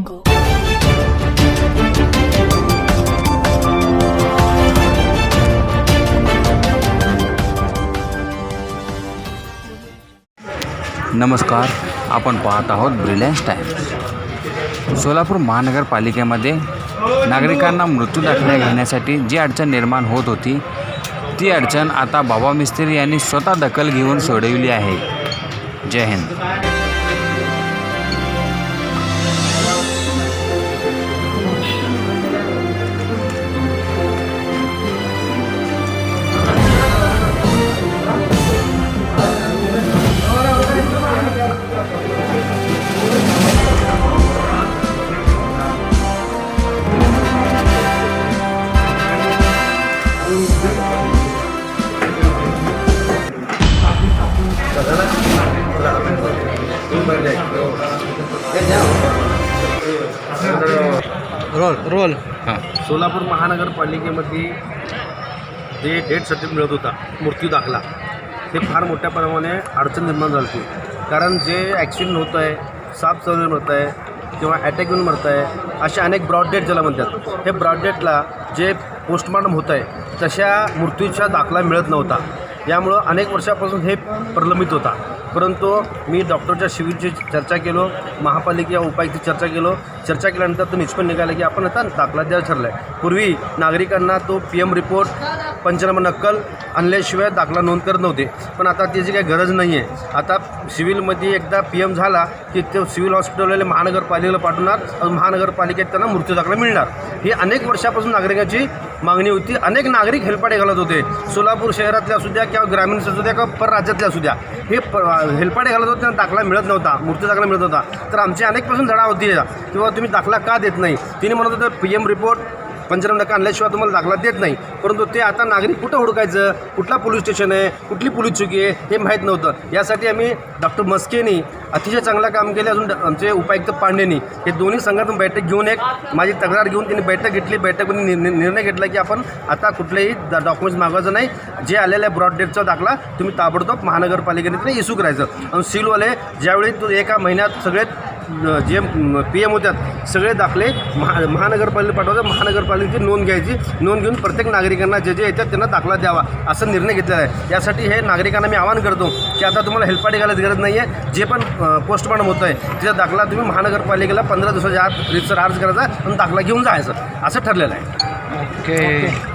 नमस्कार आपण पाहत आहोत ब्रिलियन्स टाइम्स सोलापूर महानगरपालिकेमध्ये नागरिकांना मृत्यू दाखल्या घेण्यासाठी जी अडचण निर्माण होत होती ती अडचण आता बाबा मिस्त्री यांनी स्वतः दखल घेऊन सोडविली आहे. जय हिंद. Roll roll. हां. सोलापूर महानगरपालिकेमध्ये जे डेथ सर्टिफिकेट मिळत होता मृत्यू दाखला ते फार मोठ्या प्रमाणे अडचण निर्माण झाली होती. कारण जे ॲक्सिडेंट होत आहे साप चालून मरत आहे किंवा अटॅक येऊन मरत आहे असे अनेक ब्रॉड डेट ज्याला म्हणतात. हे ब्रॉड डेटला जे पोस्टमॉर्टम होत आहे तशा मृत्यूचा दाखला मिळत नव्हता. यामुळं अनेक वर्षापासून हे प्रलंबित होता. परंतु मी डॉक्टरच्या शिबिरची चर्चा केलो महापालिका उपायची चर्चा केलो. चर्चा केल्यानंतर तो निष्पन्न निघाला की आपण आता दाखला द्यायला ठरला आहे पूर्वी नागरिकांना तो पी एम रिपोर्ट पंचनामा नक्कल आणल्याशिवाय दाखला नोंद करत नव्हते. पण आता त्याची काही गरज नाही आहे आता सिव्हिलमध्ये एकदा पी एम झाला की तो सिव्हिल हॉस्पिटलला महानगरपालिकेला पाठवणार. महानगरपालिकेत त्यांना मृत्यू दाखला मिळणार. ही अनेक वर्षापासून नागरिकांची मागणी होती. अनेक नागरिक हेलपाटे घालत होते. सोलापूर शहरातले असू द्या किंवा ग्रामीण असू द्या किंवा परराज्यातले असू द्या हे प हेलपाटे घालत होते त्यांना दाखला मिळत नव्हता. मृत्यू दाखला मिळत होता तर आमची अनेकपासून धडा होती. किंवा तुम्ही दाखला का देत नाही? तिने म्हणत होतं पी एम रिपोर्ट पंचनामा नका आणल्याशिवाय तुम्हाला दाखला देत नाही. परंतु ते आता नागरिक कुठं हुडकायचं? कुठला पोलीस स्टेशन आहे? कुठली पोलीस चुकी आहे? हे माहीत नव्हतं. यासाठी आम्ही डॉक्टर मस्केनी अतिशय चांगलं काम केलं. अजून आमचे उपायुक्त पांडेनी. हे दोन्ही संघातून बैठक घेऊन एक माझी तक्रार घेऊन त्यांनी बैठक घेतली. बैठकमध्ये निर्णय निर्णय घेतला की आपण आता कुठलेही डॉक्युमेंट्स मागवायचं नाही. जे आलेलं आहे ब्रॉडडेटचा दाखला तुम्ही ताबडतोब महानगरपालिकेने ते इशू करायचं. आणि सीलवाले ज्यावेळी तो एका महिन्यात सगळे जे पी एम होत्यात सगळे दाखले महा महानगरपालिका पाठवायचं. महानगरपालिकेची नोंद घ्यायची. नोंद घेऊन प्रत्येक नागरिकांना जे जे येतात त्यांना दाखला द्यावा असा निर्णय घेतलेला आहे. यासाठी हे नागरिकांना मी आवाहन करतो की आता तुम्हाला हेल्पाटे घालायची गरज नाही आहे जे पण पोस्टमॉर्टम होतं आहे त्याचा दाखला तुम्ही महानगरपालिकेला पंधरा दिवसाच्या आत रितसर अर्ज करायचा आणि दाखला घेऊन जायचं. असं ठरलेलं आहे. ओके